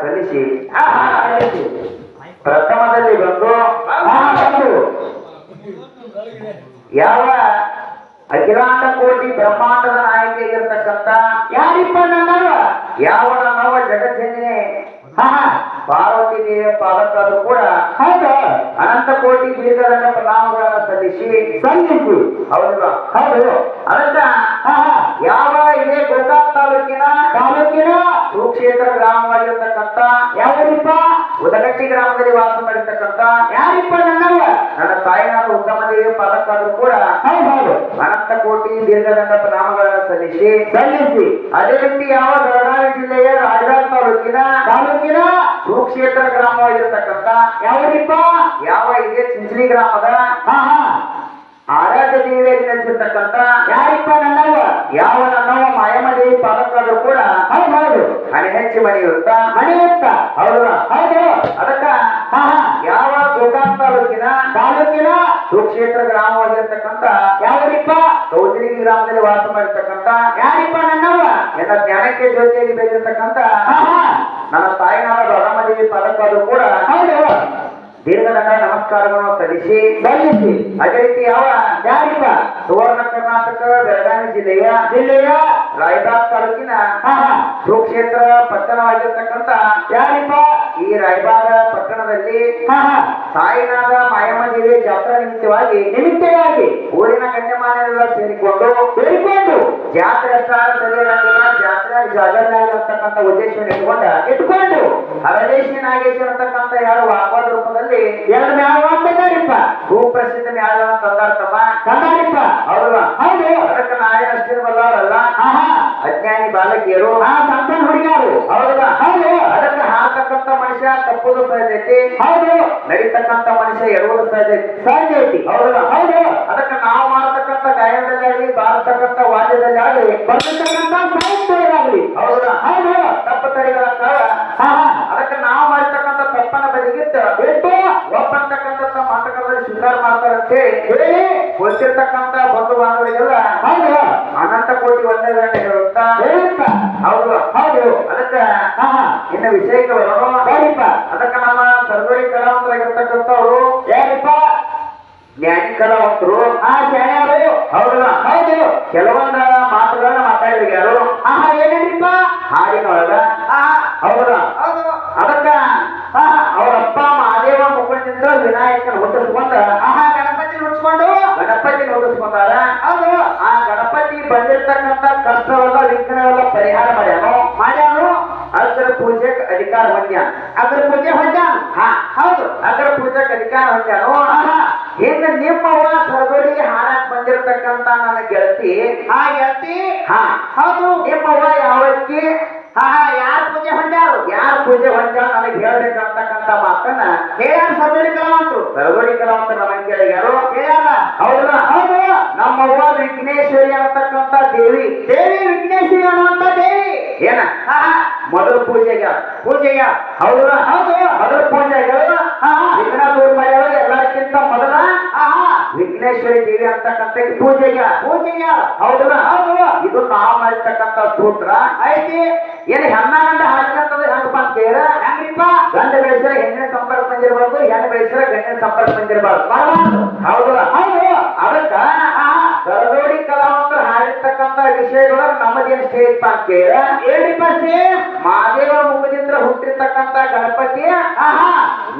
ಸಲ್ಲಿಸಿ. ಪ್ರಥಮದಲ್ಲಿ ಬಂದು ಯಾವ ಅಖಿಲಾಂಡ ಕೋಟಿ ಬ್ರಹ್ಮಾಂಡದ ನಾಯಕಿಯಾಗಿರ್ತಕ್ಕಂಥ ಯಾರಿಪ್ಪ ನನ್ನವ ಯಾವ ನವ ಜಗಜ್ಜನಿನೇ? ಹಾ ಹಾ. ಪಾರ್ವತಿ ದೇವಿಯ ಪಾದಕ್ಕಾದ್ರೂ ಕೂಡ ಹೌದು? ಅನಂತ ಕೋಟಿ ದೀರ್ಘದಂಡ ಪ್ರಣಾಮಗಳನ್ನು ಸಲ್ಲಿಸಿ ಸಲ್ಲಿಸಿ. ಹೌದು. ಹೌದು ಹಾ ಯಾವ ಇದೇ ಗೋಕಾಕ್ ತಾಲೂಕಿನ ತಾಲೂಕಿನ ಸುಕ್ಷೇತ್ರ ಗ್ರಾಮವಾಗಿರ್ತಕ್ಕಂಥ ಯಾವ್ರಿಪ್ಪ ಉದಗಟ್ಟಿ ಗ್ರಾಮದಲ್ಲಿ ವಾಸ ಮಾಡಿರ್ತಕ್ಕಂಥ ಯಾರಿಪ್ಪ ನನ್ನವ ನನ್ನ ತಾಯಿನಾದ ಉತ್ತಮ ದೇವಿಯ ಪಾದಕ್ಕಾದ್ರೂ ಕೂಡ ಹೌದು ಅನಂತ ಕೋಟಿ ದೀರ್ಘದಂಡ ಪ್ರಣಾಮಗಳನ್ನು ಸಲ್ಲಿಸಿ ಸಲ್ಲಿಸಿ. ಅದೇ ರೀತಿ ಯಾವ ಬೆಳಗಾವಿ ಜಿಲ್ಲೆಯ ರಾಯಬಾಗ ತಾಲೂಕಿನ ತಾಲೂಕಿನ ಸುಕ್ಷೇತ್ರ ಗ್ರಾಮವಾಗಿರ್ತಕ್ಕಂಥ ಯಾವರಿಪ್ಪ? ಯಾವ ಇದೆ ಚಿಂಚಲಿ ಗ್ರಾಮದ? ಹಾ ಹಾ. ಆರಾಧ್ಯ ದೇವಿಯಾಗಿ ನೆಲೆಸಿರ್ತಕ್ಕಂಥ ಯಾರಿಪ್ಪ ನನ್ನವ ಯಾವ ನನ್ನವ ಮಾಯಮ ದೇವಿ ಪಾದಕ್ಕಾದ್ರೂ ಕೂಡ ಹೌದು ಹೌದು. ಮನೆ ಹೆಚ್ಚು ಮನೆ ಇರುತ್ತಾ ಮನೆ ಇರುತ್ತ ಹೌದು. ಹೌದು. ಅದಕ್ಕ ಯಾವ ಗೋಕಾಕ್ ಸುಕ್ಷೇತ್ರ ಗ್ರಾಮವಾಗಿರ್ತಕ್ಕಂತ ಯಾವ್ರಿಪ್ಪ ಕೌಜಲಿಗಿ ಗ್ರಾಮದಲ್ಲಿ ವಾಸ ಮಾಡಿರ್ತಕ್ಕಂತ ಯಾರಿಪ್ಪ ನನ್ನವ ಎಲ್ಲ ಜ್ಞಾನಕ್ಕೆ ಜ್ಯೋತಿಯಾಗಿ ಬೆಳೆದಿರ್ತಕ್ಕಂತ ನನ್ನ ತಾಯಿನಾದ ದೊಡ್ಡಮ್ಮ ಪದಕ್ಕಾದ್ರು ಕೂಡ ಹೌದು. ದೀರ್ಘದಂಡ ನಮಸ್ಕಾರಗಳನ್ನು ಸಲ್ಲಿಸಿ ಸಲ್ಲಿಸಿ. ಅದೇ ರೀತಿ ಯಾವ? ಯಾರಿಪ್ಪ? ಸುವರ್ಣ ಕರ್ನಾಟಕ ಬೆಳಗಾವಿ ಜಿಲ್ಲೆಯ ಜಿಲ್ಲೆಯ? ರಾಯಬಾಗ್ ತಾಲೂಕಿನ ಸುಕ್ಷೇತ್ರ ಪಟ್ಟಣವಾಗಿರ್ತಕ್ಕಂತ ಯಾರಿಪ್ಪ? ಈ ರಾಯಬಾಗ ಪಟ್ಟಣದಲ್ಲಿ ಸಾಯಿನಾಥ ಮಾಯಮಂದಿರಿ ಜಾತ್ರಾ ನಿಮಿತ್ತವಾಗಿ ನಿಮಿತ್ತವಾಗಿ ಊರಿನ ಗಣ್ಯಮಾನ್ಯರೆಲ್ಲ ಸೇರಿಕೊಂಡು ಸೇರಿಕೊಂಡು ಜಾತ್ರೆ ಜಾತ್ರೆ ಜಾಗರಣೆ ಆಗಿರ್ತಕ್ಕಂಥ ಉದ್ದೇಶವನ್ನು ಇಟ್ಕೊಂಡ ಇಟ್ಕೊಂಡು ಹರದೇಶಿ ನಾಗೇಶ್ವರ ಅಂತಕ್ಕಂಥ ಯಾರು ವಾಗ್ವಾದ ರೂಪದಲ್ಲಿ ಎರಡು ಮ್ಯಾವ ಭೂಪ್ರಸಿದ್ಧ ಸುಪ್ರಸಿದ್ಧ ಅಂತ ತಂದಾರ್ತಮ್ಮ ಕಂದಾರಿಪ್ಪ ಹೌದಾ. ಹೌದು. ಅದಕ್ಕೆ ನಾಯನ ಹಾ ಹಾ ಅಜ್ಞಾನಿ ಬಾಲಕಿಯರು. ಆ ಸಂತಾನ ಹುಡುಗಿಯರು. ಹೌದಾ. ಹೌದು. ಅದಕ್ಕೆ ಹಾರತಕ್ಕಂತ ಮನುಷ್ಯ ತಪ್ಪುದು ಸಹಜ ಐತಿ. ಹೌದು. ನಡೀತಕ್ಕಂತ ಮನುಷ್ಯ ಎಡುವುದು ಸಹಜ ಐತಿ. ಸಹಜ ಐತಿ. ಹೌದಾ. ಹೌದು. ಅದಕ್ಕೆ ನಾವು ಮಾಡತಕ್ಕಂತ ಗಾಯನದಲ್ಲಿ ಆಗಲಿ ಬಾರತಕ್ಕಂತ ವಾದ್ಯದಲ್ಲಿ ಆಗಲಿ ಬರ್ತಕ್ಕಂತ ಸಾಹಿತ್ಯಗಳಾಗಲಿ ಹೌದಾ. ಹೌದು. ತಪ್ಪು ತಡೆಗಳಂತ ಹಾ ಹಾ ಅದಕ್ಕೆ ನಾವು ತಪ್ಪನ ತಪ್ಪನ್ನ ಬದಿಗಿಟ್ಟು ಬಿಟ್ಟು ಸ್ವೀಕಾರ ಮಾಡ್ತಾರಂತೆ ಹೇಳಿ ಗೊತ್ತಿರ್ತಕ್ಕಂತ ಬಂಧು ಬಾಂಧವರಿಗೆಲ್ಲ ಹೌದು ಅನಂತ ಕೋಟಿ ವಂದನೆಗಳನ್ನ ಹೇಳುತ್ತಾ. ಹೇಳಿಪ್ಪ ಹೌದು. ಹೌದು ಅದಕ್ಕ ಇನ್ನು ವಿಷಯಕ್ಕೆ ಬರೋಣ. ಅದಕ್ಕ ಅದಕ್ಕೆ ನಮ್ಮ ಸರ್ವರಿ ಕಲಾವಂತರಾಗಿರ್ತಕ್ಕಂಥವ್ರು ಯಾರಿಪ್ಪ? ಜ್ಞಾನಿ ಕಲಾವಂತರು. ಆ ಶಾಣ್ಯರು ಹೌದಲ್ಲ? ಹೌದು. ಕೆಲವೊಂದ ಮಾತುಗಳನ್ನ ಮಾತಾಡಿದ್ರು ಯಾರು? ಹಾ ಹಾ ಏನೇನ್ರಿಪ್ಪ ಹಾಡಿನೊಳಗ ಹೌದಾ? ವಿಘ್ನವೆಲ್ಲ ಪರಿಹಾರ ಮಾಡ್ಯಾನು. ಮಾಡ್ಯಾನು ಅದರ ಪೂಜೆಕ್ ಅಧಿಕಾರ ಹೊಂದ್ಯಾನ. ಅದರ ಪೂಜೆ ಹೊಂದ್ಯಾನ? ಹಾ ಹೌದು. ಅದರ ಪೂಜೆಕ್ ಅಧಿಕಾರ ಹೊಂದ್ಯಾನು. ಹಿಂದೆ ನಿಮ್ಮ ನಿಮ್ಮವ್ವ ಸರದೋಡಿಗೆ ಹಾಡಕ್ ಬಂದಿರತಕ್ಕಂತ ನನ್ನ ಗೆಳತಿ. ಆ ಗೆಳತಿ? ಹಾ. ಹೌದು. ನಿಮ್ಮವ್ವ ಯಾವತ್ತಿ ಹಾ ಹಾ ಯಾರ ಪೂಜೆ ಹೊಂದ್ಯಾರು? ಯಾರ್ ಪೂಜೆ ಹೊಂದ್ಯಾಳ ನನಗೆ ಹೇಳ್ಬೇಕಂತಕ್ಕಂತ ಮಾತನ್ನ ಹೇಳ್ಯಾರ ಸರ್ವರಿ ಕಲಾವಂತರು. ಸರದೋಡಿ ಕಲಾವಂತ ನಮಗೆ ಕೇಳಿಯಾರು ಹೇಳ್ಯಾರ ಹೌದಾ? ಹೌದು. ನಮ್ಮ ನಮ್ಮವ್ವ ವಿಘ್ನೇಶ್ವರಿ ಅನ್ನತಕ್ಕಂತ ದೇವಿ. ದೇವಿ ವಿಘ್ನೇಶ್ವರಿ ಅನ್ನುವಂತ ದೇವಿ. ಏನ? ಮೊದಲ ಪೂಜೆಗೆ ಪೂಜೆಗೆ ಹೌದಾ? ಹೌದು. ಮೊದಲ ಪೂಜೆಗೆ ವಿಘ್ನ ದೂರ ಮಾಡ್ಯಾಳ ಎಲ್ಲರಿಗಿಂತ ಮೊದಲ ವಿಘ್ನೇಶ್ವರಿ ದೇವಿ ಅಂತಕ್ಕಂಥ ಪೂಜೆಗೆ. ಪೂಜೆಗೆ? ಹೌದಲ್ಲ? ಹೌದು. ಇದು ನಾವು ಮಾಡಿರ್ತಕ್ಕಂಥ ಸೂತ್ರ ಐತಿ ಏನು ಹೆಣ್ಣ ಗಂಡ ಹಾಕಂತದ ಹೆಂಗಪ್ಪ ಅಂತ ಹೇಳ ಹೆಂಗ್ರಿಪ್ಪ? ಗಂಡ ಬೆಳೆಸಿದ್ರೆ ಹೆಣ್ಣಿನ ಸಂಪರ್ಕ ಬಂದಿರಬಾರ್ದು ಹೆಣ್ಣು ಬೆಳೆಸಿದ್ರೆ ಗಂಡಿನ ಸಂಪರ್ಕ ಬಂದಿರಬಾರ್ದು. ಹೌದಲ್ಲ? ಹೌದು. ವಿಷಯದೊಳಗೆ ನಮ್ಮದೇನು ಸ್ಟೇಟ್ ಅಂತ ಕೇಳ ಏನ್ರಿಪ್ಪ ಶ್ರೀ ಮಹಾದೇವ ಮುಖದಿಂದ ಹುಟ್ಟಿರ್ತಕ್ಕಂತ ಗಣಪತಿ ಆಹಾ.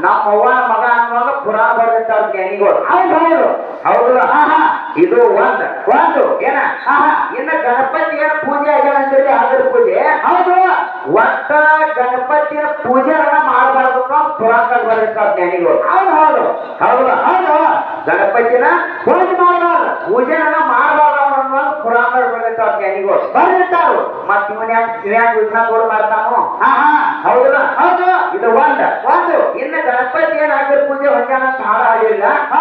ನಮ್ಮ ಅವ್ವನ ಮಗ ಅನ್ನುವಾಗ ಪುರಾಣ ಅವ್ರ ಜ್ಞಾನಿಗಳು. ಹೌದು ಹೌದು. ಹೌದಲ್ಲ ಆಹಾ. ಇದು ಒಂದ್. ಒಂದು. ಏನ? ಆಹಾ. ಇನ್ನ ಗಣಪತಿ ಏನ ಪೂಜೆ ಅಂತ ಅಂತೇಳಿ ಅದ್ರ ಪೂಜೆ? ಹೌದು. ಒಟ್ಟ ಗಣಪತಿಯ ಪೂಜೆಗಳನ್ನ ಮಾಡಬಾರ್ದು ಅಂತ ಪುರಾಣ ಬರೆದಿರ್ತಾರ ಜ್ಞಾನಿಗಳು. ಹೌದು ಹೌದು. ಹೌದು. ಹೌದು. ಗಣಪತಿನ ಪೂಜೆ ಮಾಡಬಾರ್ದು. ಪೂಜೆಗಳನ್ನ ಮಾಡಬಾರ್ದು. ಪುರಾಣ ಬರೆದಿರ್ತಾರ ಜ್ಞಾನಿಗಳು ಬರ್ದಿರ್ತಾರು ಮತ್ ಇವನ್ ಯಾಕೆ ಇವ್ಯಾಕ್ ವಿಘ್ನ ದೂರ ಮಾಡ್ತಾನು ಆಹಾ ಹೌದಲ್ಲ ಹೌದು. ಇದು ಒಂದ್. ಒಂದು. ಇನ್ನ ಗಣಪತಿ ಏನ್ ಪೂಜೆ ಹೊಂದ್ಯಾನ ಅಂತ ಹಾಳಾಗಿಲ್ಲ ಹಾ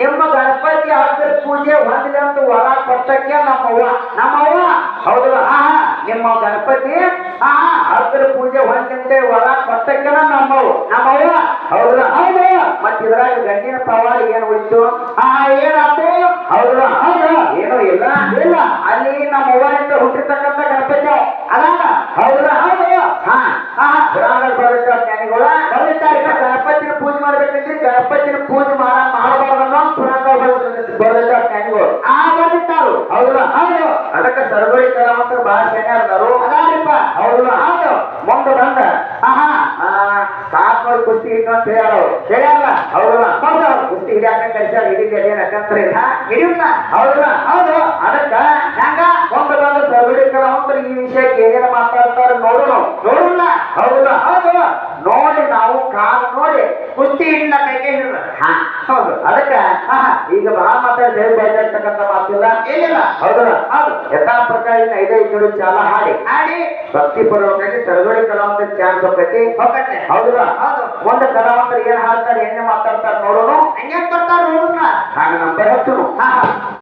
ನಿಮ್ಮ ಗಣಪತಿ ಅಗ್ರ ಪೂಜೆ ಹೊಂದಿಲ್ಲ ಅಂತ ಹೊರ ಕೊಟ್ಟಕ್ಕೆ ನಮ್ಮವ್ವ. ನಮ್ಮವ್ವ? ಹೌದಲ್ಲ ಹಾ ನಿಮ್ಮ ಗಣಪತಿ? ಹಾ ಅಗ್ರ ಪೂಜೆ ಹೊಂದಿಂತೆ ಒಳ ಕೊಟ್ಟಕ್ಕೆ ನಮ್ಮವ್ ನಮ್ಮವ್ವ. ಹೌದಲ್ಲ ಹೌದು. ಮತ್ ಇದ್ರಾಗ ಗಂಡಿನ ಪವಾಡ ಏನ್ ಉಳಿತು ಹಾ ಏನಾಯ್ತು ಹೌದಲ್ಲ ಹೌದು. ಏನೂ ಇಲ್ಲ ಇಲ್ಲ. ಅಲ್ಲಿ ನಮ್ಮ ಅವ್ವನಿಂದ ಹುಟ್ಟಿರ್ತಕ್ಕಂಥ ಗಣಪತಿ. ಅದಾನ? ಹೌದಲ್ಲ ಹೌದು ಹಾ. ಆಹಾ ಪುರಾಣದಲ್ಲಿ ಬರುತ್ತೆ ಜ್ಞಾನಿಗಳ? ಬರುತ್ತಾರೆ. ಪೂಜೆ ಮಾಡ್ಬೇಕಂದ್ರೆ ಗಣಪತಿನ ಪೂಜೆ ಮಾಡ ಮಾಡಬಾರ್ದು ಪುರಾಣ ಬರುತ್ತೆ ಜ್ಞಾನಿಗಳು? ಆ ಬಂದಿಟ್ಟಾರು ಹೌದಾ? ಭಾಷೆ ಕಲಾವಂತರು ಬಹಳ ಜನ ಇರ್ತಾರು. ಅದಾರಿಪ್ಪ. ಹೌದಾ. ಹೌದು. ಮುಂದೆ ಬಂದ. ಆಹಾ. ಕಾತ್ಮಲ್ ಕುಸ್ತಿ ಹಿಡ್ಕೊಂತ ಹೇಳ್ಯಾರ ಅವ್ರು. ಹೌದು ಹೌದಾ. ಹೌದು. ಕುಸ್ತಿ ಹಿಡಿಯಾಕ ಕೆಲಸ ಹಿಡಿದ ಏನ್ ಅಕ್ಕಂತರ ಇಲ್ಲ. ಹಿಡಿಯುತ್ತ? ಹೌದಾ. ಹೌದು. ಅದಕ್ಕ ಹಂಗ? ಮುಂದೆ ಬಂದ ಸರ್ವಳಿ ಕಲಾವಂತರು ಈ ವಿಷಯಕ್ಕೆ ಏನೇನು ಮಾತಾಡ್ತಾರೆ ನೋಡೋಣ ನೋಡುಲ್ಲ. ಹೌದಾ. ಹೌದು. ನೋಡಿ ನಾವು ಕಾಲು ನೋಡಿ ಕುಸ್ತಿಯಿಂದ ಕೈಗೆ ಹಿಡಿದ ಹಾ. ಹೌದು. ಅದಕ್ಕೆ ಈಗ ಬಹಳ ಮಾತ್ರ ದೇವ್ ಬಯಸಿರ್ತಕ್ಕಂಥ ಮಾತಿಲ್ಲ. ಏನಿಲ್ಲ. ಹೌದಲ್ಲ? ಹೌದು. ಯಥಾ ಪ್ರಕಾರ ಐದೈದು ಜನ ಚಾಲ ಹಾಡಿ. ಹಾಡಿ. ಭಕ್ತಿ ಪೂರ್ವಕವಾಗಿ ಸರ್ವಳಿ ಕಲಾವಂತ ಚಾನ್ಸ್ ಹೋಗತಿ ಹೋಗತ್ತೆ ಹೌದಲ್ಲ? ಹೌದು. ಒಂದು ಕಲಾವಂತರು ಏನ್ ಹಾಡ್ತಾರೆ ಏನೇ ಮಾತಾಡ್ತಾರೆ ನೋಡೋಣ ಹಂಗೆ ಬರ್ತಾರೆ ನೋಡೋಣ. ಹಾಗೆ ನಂಬರ್ ಹಚ್ಚುನು. ಹಾ ಹಾ